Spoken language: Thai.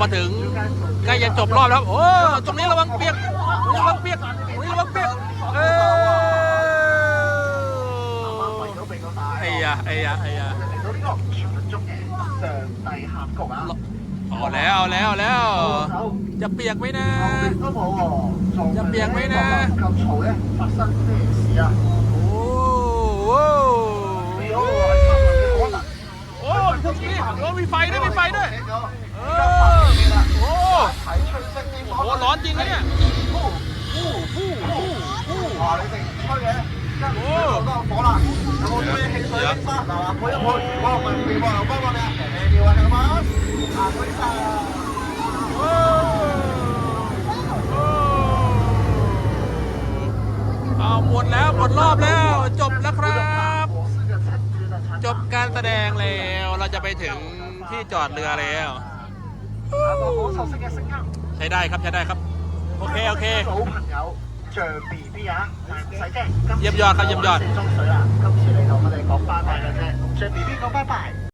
มาถึงใกล้จะจบรอบแล้วโอ้ตรงนี้ระวังเปียกระวังเปียกระวังเปียกเออไอ้ยะไอ้ยะไอ้ยะเอาแล้วเอาแล้วแล้ว จะเปียกไหมนะ จะเปียกไหมนะโอ้โหโอ้โหมีไฟด้วยมีไฟด้วย เอาหมดแล้วหมดรอบแล้วจบแล้วครับ จบการแสดงแล้วเราจะไปถึงที่จอดเรือแล้ว ใช้ได้ครับใช้ได้ครับโอเค โอเค 老朋友像 B B 啊，但係唔使驚。今次เยี่ยมยอดครับเยี่ยมยอด 四中水啦，今次嚟同我哋講拜拜嘅啫，像 B B 講拜拜。